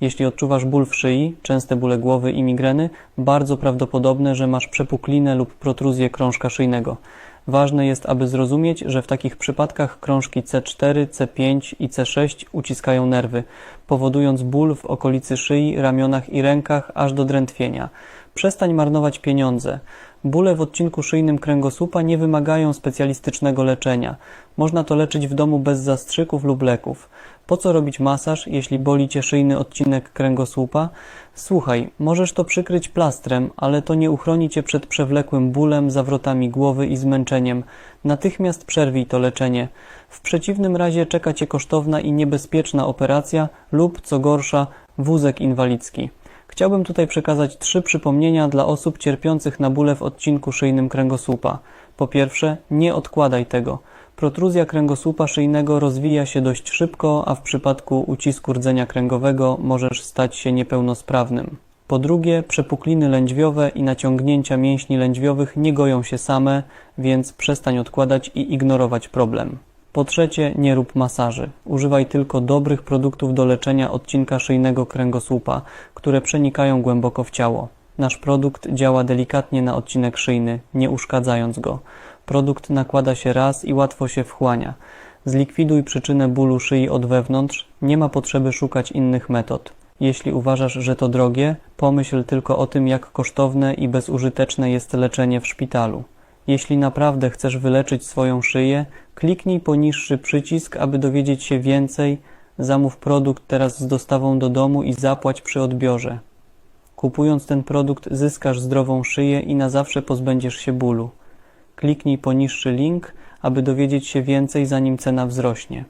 Jeśli odczuwasz ból w szyi, częste bóle głowy i migreny, bardzo prawdopodobne, że masz przepuklinę lub protruzję krążka szyjnego. Ważne jest, aby zrozumieć, że w takich przypadkach krążki C4, C5 i C6 uciskają nerwy, powodując ból w okolicy szyi, ramionach i rękach aż do drętwienia. Przestań marnować pieniądze. Bóle w odcinku szyjnym kręgosłupa nie wymagają specjalistycznego leczenia. Można to leczyć w domu bez zastrzyków lub leków. Po co robić masaż, jeśli boli cię szyjny odcinek kręgosłupa? Słuchaj, możesz to przykryć plastrem, ale to nie uchroni cię przed przewlekłym bólem, zawrotami głowy i zmęczeniem. Natychmiast przerwij to leczenie. W przeciwnym razie czeka cię kosztowna i niebezpieczna operacja lub, co gorsza, wózek inwalidzki. Chciałbym tutaj przekazać trzy przypomnienia dla osób cierpiących na bóle w odcinku szyjnym kręgosłupa. Po pierwsze, nie odkładaj tego. Protruzja kręgosłupa szyjnego rozwija się dość szybko, a w przypadku ucisku rdzenia kręgowego możesz stać się niepełnosprawnym. Po drugie, przepukliny lędźwiowe i naciągnięcia mięśni lędźwiowych nie goją się same, więc przestań odkładać i ignorować problem. Po trzecie, nie rób masaży. Używaj tylko dobrych produktów do leczenia odcinka szyjnego kręgosłupa, które przenikają głęboko w ciało. Nasz produkt działa delikatnie na odcinek szyjny, nie uszkadzając go. Produkt nakłada się raz i łatwo się wchłania. Zlikwiduj przyczynę bólu szyi od wewnątrz, nie ma potrzeby szukać innych metod. Jeśli uważasz, że to drogie, pomyśl tylko o tym, jak kosztowne i bezużyteczne jest leczenie w szpitalu. Jeśli naprawdę chcesz wyleczyć swoją szyję, kliknij poniższy przycisk, aby dowiedzieć się więcej. Zamów produkt teraz z dostawą do domu i zapłać przy odbiorze. Kupując ten produkt, zyskasz zdrową szyję i na zawsze pozbędziesz się bólu. Kliknij poniższy link, aby dowiedzieć się więcej, zanim cena wzrośnie.